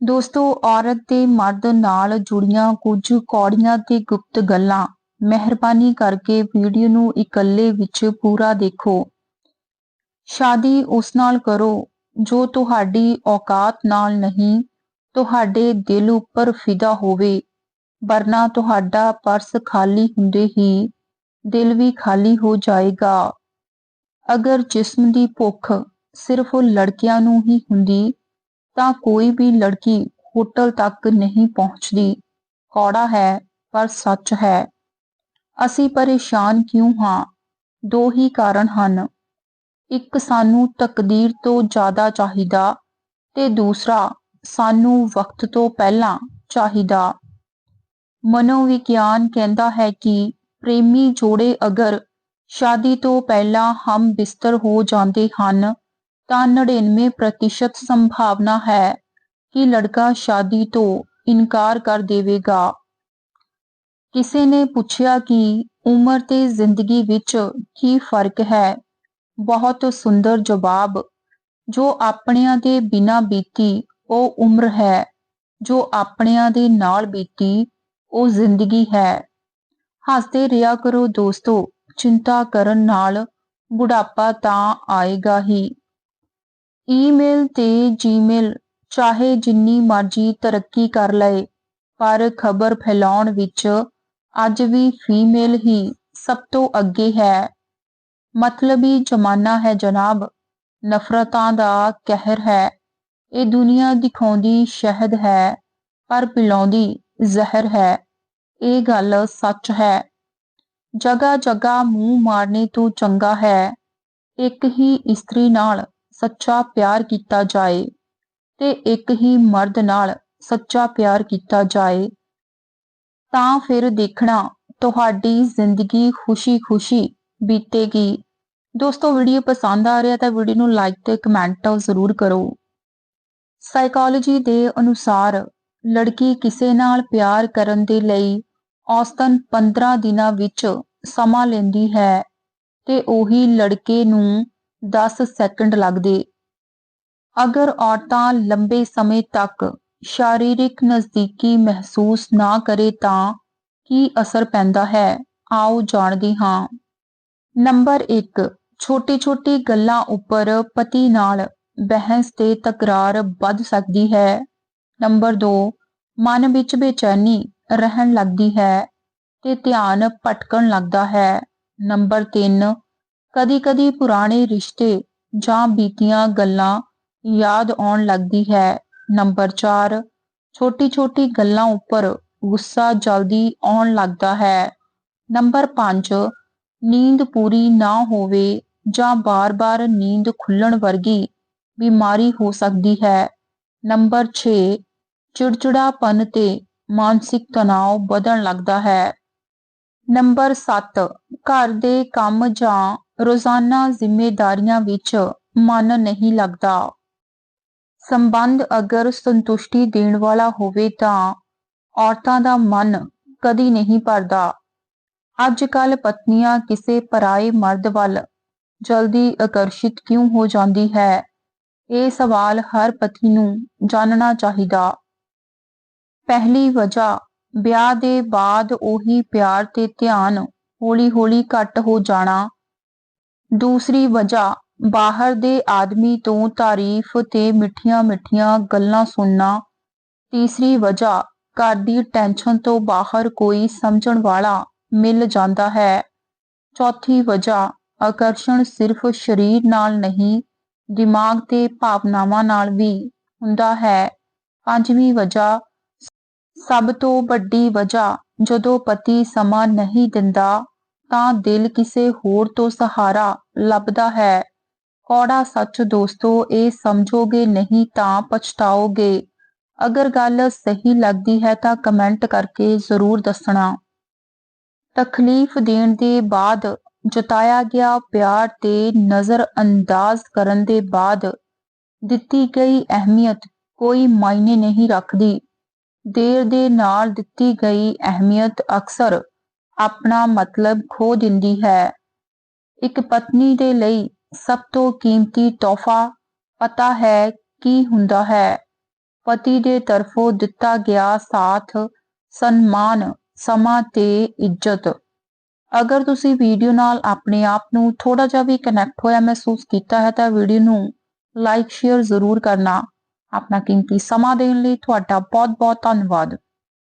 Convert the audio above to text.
ਦੋਸਤੋ, ਔਰਤ ਤੇ ਮਰਦ ਨਾਲ ਜੁੜੀਆਂ ਕੁਝ ਕੌੜੀਆਂ ਤੇ ਗੁਪਤ ਗੱਲਾਂ। ਮਿਹਰਬਾਨੀ ਕਰਕੇ ਵੀਡੀਓ ਨੂੰ ਇਕੱਲੇ ਵਿੱਚ ਪੂਰਾ ਦੇਖੋ। ਸ਼ਾਦੀ ਉਸ ਨਾਲ ਕਰੋ, ਜੋ ਤੁਹਾਡੀ ਔਕਾਤ ਨਾਲ ਨਹੀਂ, ਤੁਹਾਡੇ ਦਿਲ ਉੱਪਰ ਫਿਦਾ ਹੋਵੇ। ਵਰਨਾ ਤੁਹਾਡਾ ਪਰਸ ਖਾਲੀ ਹੁੰਦੇ ਹੀ ਦਿਲ ਵੀ ਖਾਲੀ ਹੋ ਜਾਏਗਾ। ਅਗਰ ਜਿਸਮ ਦੀ ਭੁੱਖ ਸਿਰਫ ਲੜਕਿਆਂ ਨੂੰ ਹੀ ਹੁੰਦੀ ਤਾਂ ਕੋਈ ਵੀ ਲੜਕੀ ਹੋਟਲ ਤੱਕ ਨਹੀਂ ਪਹੁੰਚਦੀ। ਕੌੜਾ ਹੈ, ਪਰ ਸੱਚ ਹੈ। ਅਸੀਂ ਪਰੇਸ਼ਾਨ ਕਿਉਂ ਹਾਂ? ਦੋ ਹੀ ਕਾਰਨ ਹਨ। ਇੱਕ ਸਾਨੂੰ ਤਕਦੀਰ ਤੋਂ ਜ਼ਿਆਦਾ ਚਾਹੀਦਾ ਤੇ ਦੂਸਰਾ ਸਾਨੂੰ ਵਕਤ ਤੋਂ ਪਹਿਲਾਂ ਚਾਹੀਦਾ। ਮਨੋਵਿਗਿਆਨ ਕਹਿੰਦਾ ਹੈ ਕਿ ਪ੍ਰੇਮੀ ਜੋੜੇ ਅਗਰ ਸ਼ਾਦੀ ਤੋਂ ਪਹਿਲਾਂ ਹਮ ਬਿਸਤਰ ਹੋ ਜਾਂਦੇ ਹਨ ਤਾਂ 99% ਸੰਭਾਵਨਾ ਹੈ ਕਿ ਲੜਕਾ ਸ਼ਾਦੀ ਤੋਂ ਇਨਕਾਰ ਕਰ ਦੇਵੇਗਾ। ਕਿਸੇ ਨੇ ਪੁੱਛਿਆ ਕਿ ਉਮਰ ਤੇ ਜ਼ਿੰਦਗੀ ਵਿੱਚ ਕੀ ਫ਼ਰਕ ਹੈ? ਬਹੁਤ ਸੁੰਦਰ ਜਵਾਬ, ਜੋ ਆਪਣਿਆਂ ਦੇ ਬਿਨਾਂ ਬੀਤੀ ਉਹ ਉਮਰ ਹੈ, ਜੋ ਆਪਣਿਆਂ ਦੇ ਨਾਲ ਬੀਤੀ ਉਹ ਜ਼ਿੰਦਗੀ ਹੈ। ਹੱਸਦੇ ਰਿਹਾ ਕਰੋ ਦੋਸਤੋ, ਚਿੰਤਾ ਕਰਨ ਨਾਲ ਬੁਢਾਪਾ ਤਾਂ ਆਏਗਾ ਹੀ। ਈਮੇਲ ਤੇ ਜੀਮੇਲ, ਚਾਹੇ ਜਿੰਨੀ ਮਰਜ਼ੀ ਤਰੱਕੀ ਕਰ ਲਏ, ਪਰ ਖਬਰ ਫੈਲਾਉਣ ਵਿੱਚ ਅੱਜ ਵੀ ਫੀਮੇਲ ਹੀ ਸਭ ਤੋਂ ਅੱਗੇ ਹੈ। ਮਤਲਬੀ ਜ਼ਮਾਨਾ ਹੈ ਜਨਾਬ, ਨਫ਼ਰਤਾਂ ਦਾ ਕਹਿਰ ਹੈ। ਇਹ ਦੁਨੀਆ ਦਿਖਾਉਂਦੀ ਸ਼ਹਿਦ ਹੈ, ਪਰ ਪਿਲਾਉਂਦੀ ਜ਼ਹਿਰ ਹੈ। ਇਹ ਗੱਲ ਸੱਚ ਹੈ। ਜਗਾ ਜਗਾ ਮੂੰਹ ਮਾਰਨੇ ਤੋਂ ਚੰਗਾ ਹੈ। ਇੱਕ ਹੀ ਇਸਤਰੀ ਨਾਲ ਸੱਚਾ ਪਿਆਰ ਕੀਤਾ ਜਾਏ ਤੇ ਇੱਕ ਹੀ ਮਰਦ ਨਾਲ ਸੱਚਾ ਪਿਆਰ ਕੀਤਾ ਜਾਏ, ਤਾਂ ਫਿਰ ਦੇਖਣਾ ਤੁਹਾਡੀ ਜ਼ਿੰਦਗੀ ਖੁਸ਼ੀ-ਖੁਸ਼ੀ ਬੀਤੇਗੀ। ਦੋਸਤੋ ਵੀਡੀਓ ਪਸੰਦ ਆ ਰਿਹਾ ਤਾਂ ਵੀਡੀਓ ਨੂੰ ਲਾਈਕ ਤੇ ਕਮੈਂਟ ਜ਼ਰੂਰ ਕਰੋ। ਸਾਈਕੋਲੋਜੀ ਦੇ ਅਨੁਸਾਰ ਲੜਕੀ ਕਿਸੇ ਨਾਲ ਪਿਆਰ ਕਰਨ ਦੇ ਲਈ ਔਸਤਨ 15 ਦਿਨਾਂ ਵਿੱਚ ਸਮਾਂ ਲੈਂਦੀ ਹੈ ਤੇ ਉਹੀ ਲੜਕੇ ਨੂੰ 10 ਸੈਕਿੰਡ ਲੱਗਦੇ। ਅਗਰ ਔਰਤਾਂ ਲੰਬੇ ਸਮੇਂ ਤੱਕ ਸ਼ਾਰੀਰਿਕ ਨਜ਼ਦੀਕੀ ਮਹਿਸੂਸ ਨਾ ਕਰੇ ਤਾਂ ਕੀ ਅਸਰ ਪੈਂਦਾ ਹੈ? ਆਓ ਜਾਣਦੇ ਹਾਂ। ਨੰਬਰ 1 ਛੋਟੀ-ਛੋਟੀ ਗੱਲਾਂ ਉੱਪਰ ਪਤੀ ਨਾਲ ਬਹਿਸ ਤੇ ਤਕਰਾਰ ਵੱਧ ਸਕਦੀ ਹੈ। ਨੰਬਰ 2 ਮਨ ਵਿੱਚ ਬੇਚੈਨੀ ਰਹਿਣ ਲੱਗਦੀ ਹੈ ਤੇ ਧਿਆਨ ਭਟਕਣ ਲੱਗਦਾ ਹੈ। ਨੰਬਰ 3 ਕਦੀ-ਕਦੀ ਪੁਰਾਣੇ ਰਿਸ਼ਤੇ ਜਾਂ ਬੀਤੀਆਂ ਗੱਲਾਂ ਯਾਦ ਆਉਣ ਲੱਗਦੀ ਹੈ। ਨੰਬਰ 4 ਛੋਟੀ-ਛੋਟੀ ਗੱਲਾਂ ਉੱਪਰ ਗੁੱਸਾ ਜਲਦੀ ਆਉਣ ਲੱਗਦਾ ਹੈ। ਨੰਬਰ 5 ਨੀਂਦ ਪੂਰੀ ਨਾ ਹੋਵੇ ਜਾਂ ਬਾਰ-ਬਾਰ ਨੀਂਦ ਖੁੱਲਣ ਵਰਗੀ ਬਿਮਾਰੀ ਹੋ ਸਕਦੀ ਹੈ। ਨੰਬਰ 6 ਚਿੜਚਿੜਾਪਨ ਤੇ ਮਾਨਸਿਕ ਤਣਾਅ ਵਧਣ ਲੱਗਦਾ ਹੈ। ਨੰਬਰ 7 ਘਰ ਦੇ ਕੰਮ ਜਾਂ ਰੋਜ਼ਾਨਾ ਜ਼ਿੰਮੇਦਾਰੀਆਂ ਵਿੱਚ ਮਨ ਨਹੀਂ ਲੱਗਦਾ। ਸੰਬੰਧ ਅਗਰ ਸੰਤੁਸ਼ਟੀ ਦੇਣ ਵਾਲਾ ਹੋਵੇ ਤਾਂ ਔਰਤਾਂ ਦਾ ਮਨ ਕਦੀ ਨਹੀਂ ਭਰਦਾ। ਅੱਜ ਕੱਲ ਪਤਨੀਆਂ ਕਿਸੇ ਪਰਾਏ ਮਰਦ ਵੱਲ ਜਲਦੀ ਆਕਰਸ਼ਿਤ ਕਿਉਂ ਹੋ ਜਾਂਦੀ ਹੈ? ਇਹ ਸਵਾਲ ਹਰ ਪਤੀ ਨੂੰ ਜਾਣਨਾ ਚਾਹੀਦਾ। ਪਹਿਲੀ ਵਜ੍ਹਾ, ਵਿਆਹ ਦੇ ਬਾਅਦ ਉਹੀ ਪਿਆਰ ਤੇ ਧਿਆਨ ਹੌਲੀ-ਹੌਲੀ ਘਟ ਹੋ ਜਾਣਾ। ਦੂਸਰੀ ਵਜ੍ਹਾ, ਬਾਹਰ ਦੇ ਆਦਮੀ ਤੋਂ ਤਾਰੀਫ ਤੇ ਮਿੱਠੀਆਂ-ਮਿੱਠੀਆਂ ਗੱਲਾਂ ਸੁਣਨਾ। ਤੀਸਰੀ ਵਜ੍ਹਾ, ਘਰ ਦੀ ਟੈਨਸ਼ਨ ਤੋਂ ਬਾਹਰ ਕੋਈ ਸਮਝਣ ਵਾਲਾ ਮਿਲ ਜਾਂਦਾ ਹੈ। ਚੌਥੀ ਵਜ੍ਹਾ, ਆਕਰਸ਼ਣ ਸਿਰਫ ਸਰੀਰ ਨਾਲ ਨਹੀਂ, ਦਿਮਾਗ ਤੇ ਭਾਵਨਾਵਾਂ ਨਾਲ ਵੀ ਹੁੰਦਾ ਹੈ। ਪੰਜਵੀਂ ਵਜ੍ਹਾ, ਸਭ ਤੋਂ ਵੱਡੀ ਵਜ੍ਹਾ, ਜਦੋਂ ਪਤੀ ਸਮਾਂ ਨਹੀਂ ਦਿੰਦਾ ਤਾਂ ਦਿਲ ਕਿਸੇ ਹੋਰ ਤੋਂ ਸਹਾਰਾ ਲੱਭਦਾ ਹੈ। ਕੌੜਾ ਸੱਚ ਦੋਸਤੋ, ਇਹ ਸਮਝੋਗੇ ਨਹੀਂ ਤਾਂ ਪਛਤਾਓਗੇ। ਅਗਰ ਗੱਲ ਸਹੀ ਲੱਗਦੀ ਹੈ ਤਾਂ ਕਮੈਂਟ ਕਰਕੇ ਜ਼ਰੂਰ ਦੱਸਣਾ। ਤਕਲੀਫ ਦੇਣ ਦੇ ਬਾਅਦ ਜਤਾਇਆ ਗਿਆ ਪਿਆਰ ਤੇ ਨਜ਼ਰ ਅੰਦਾਜ਼ ਕਰਨ ਦੇ ਬਾਅਦ ਦਿੱਤੀ ਗਈ ਅਹਿਮੀਅਤ ਕੋਈ ਮਾਇਨੇ ਨਹੀਂ ਰੱਖਦੀ। ਦੇਰ ਦੇ ਨਾਲ ਦਿੱਤੀ ਗਈ ਅਹਿਮੀਅਤ ਅਕਸਰ ਆਪਣਾ ਮਤਲਬ ਖੋ ਦਿੰਦੀ ਹੈ। ਇੱਕ ਪਤਨੀ ਦੇ ਲਈ ਸਭ ਤੋਂ ਕੀਮਤੀ ਤੋਹਫਾ ਪਤਾ ਹੈ ਕੀ ਹੁੰਦਾ ਹੈ। ਪਤੀ ਦੇ ਤਰਫੋਂ ਦਿੱਤਾ ਗਿਆ ਸਾਥ, ਸਨਮਾਨ, ਸਮਾਂ ਤੇ ਇੱਜ਼ਤ। ਅਗਰ ਤੁਸੀਂ ਵੀਡੀਓ ਨਾਲ ਆਪਣੇ ਆਪ ਨੂੰ ਥੋੜਾ ਜਿਹਾ ਵੀ ਕਨੈਕਟ ਹੋਇਆ ਮਹਿਸੂਸ ਕੀਤਾ ਹੈ ਤਾਂ ਵੀਡੀਓ ਨੂੰ ਲਾਈਕ ਸ਼ੇਅਰ ਜ਼ਰੂਰ ਕਰਨਾ। ਆਪਣਾ ਕੀਮਤੀ ਸਮਾਂ ਦੇਣ ਲਈ ਤੁਹਾਡਾ ਬਹੁਤ-ਬਹੁਤ ਧੰਨਵਾਦ।